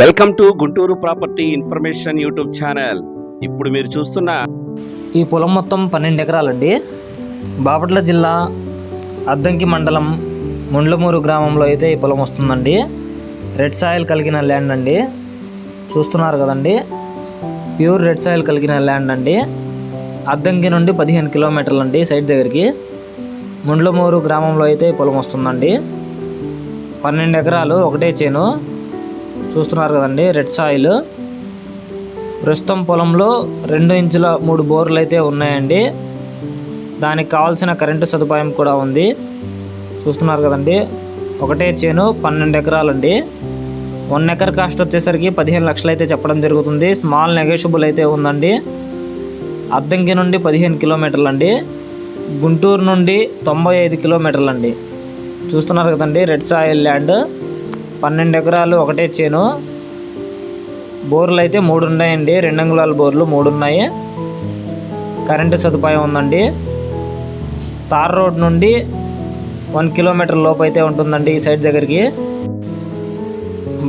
Welcome to Guntur property information YouTube channel. ఇప్పుడు మీరు చూస్తున్న ఈ పొలం మొత్తం పన్నెండు ఎకరాలండి. బాపట్ల జిల్లా అద్దంకి మండలం ముండ్లమూరు గ్రామంలో అయితే ఈ పొలం వస్తుందండి. రెడ్ సాయిల్ కలిగిన ల్యాండ్ అండి. చూస్తున్నారు కదండి. ప్యూర్ రెడ్ సాయిల్ కలిగిన ల్యాండ్ అండి. అద్దంకి నుండి పదిహేను కిలోమీటర్లు అండి సైడ్ దగ్గరికి. ముండ్లమూరు గ్రామంలో అయితే ఈ పొలం వస్తుందండి. పన్నెండు ఎకరాలు ఒకటే చేను. చూస్తున్నారు కదండి రెడ్ సాయిల్. ప్రస్తుతం పొలంలో రెండు ఇంచుల మూడు బోర్లు అయితే ఉన్నాయండి. దానికి కావాల్సిన కరెంటు సదుపాయం కూడా ఉంది. చూస్తున్నారు కదండి ఒకటే చేను పన్నెండు ఎకరాలండి. వన్ ఎకర్ కాస్ట్ వచ్చేసరికి పదిహేను లక్షలు అయితే చెప్పడం జరుగుతుంది. స్మాల్ నెగోషియబుల్ అయితే ఉందండి. అద్దంకి నుండి పదిహేను కిలోమీటర్లు అండి గుంటూరు నుండి తొంభై ఐదు కిలోమీటర్లు అండి చూస్తున్నారు కదండి రెడ్ సాయిల్ ల్యాండ్. పన్నెండు ఎకరాలు ఒకటే చేను. బోర్లు అయితే మూడు ఉన్నాయండి రెండు అంగుళాల బోర్లు మూడు ఉన్నాయి కరెంటు సదుపాయం ఉందండి. తార్ రోడ్ నుండి వన్ కిలోమీటర్ లోపు అయితే ఉంటుందండి ఈ సైడ్ దగ్గరికి.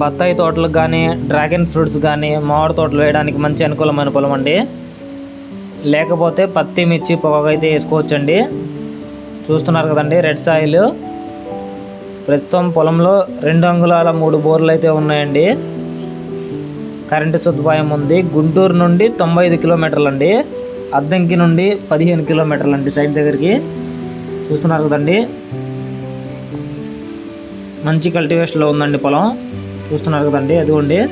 బత్తాయి తోటలకు కానీ డ్రాగన్ ఫ్రూట్స్ కానీ మామిడి తోటలు వేయడానికి మంచి అనుకూలమైన పొలం అండి. లేకపోతే పత్తి మిర్చి పొగ అయితే వేసుకోవచ్చండి. చూస్తున్నారు కదండి రెడ్ సాయిల్. ప్రస్తుతం పొలంలో రెండు అంగుళాల మూడు బోర్లు అయితే ఉన్నాయండి. కరెంటు సదుపాయం ఉంది. గుంటూరు నుండి తొంభై ఐదు కిలోమీటర్లు అండి. అద్దంకి నుండి పదిహేను కిలోమీటర్లు అండి సైడ్ దగ్గరికి. చూస్తున్నారు కదండి. మంచి కల్టివేషన్లో ఉందండి పొలం. చూస్తున్నారు కదండి అదిగోండి.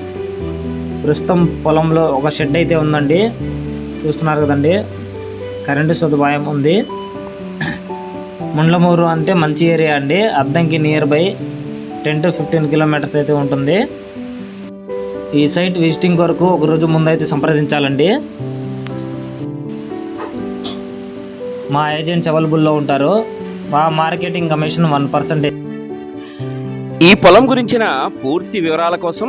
ప్రస్తుతం పొలంలో ఒక షెడ్ అయితే ఉందండి. చూస్తున్నారు కదండి. కరెంటు సదుపాయం ఉంది. ముండ్లమూరు అంటే మంచి ఏరియా అండి. Addanki near by ten to fifteen kilometres అయితే ఉంటుంది. ఈ సైట్ విజిటింగ్ కొరకు ఒక రోజు ముందైతే సంప్రదించాలండి. మా ఏజెంట్స్ అవైలబుల్లో ఉంటారు. మా మార్కెటింగ్ కమిషన్ వన్ పర్సెంటేజ్ ఈ పొలం గురించిన పూర్తి వివరాల కోసం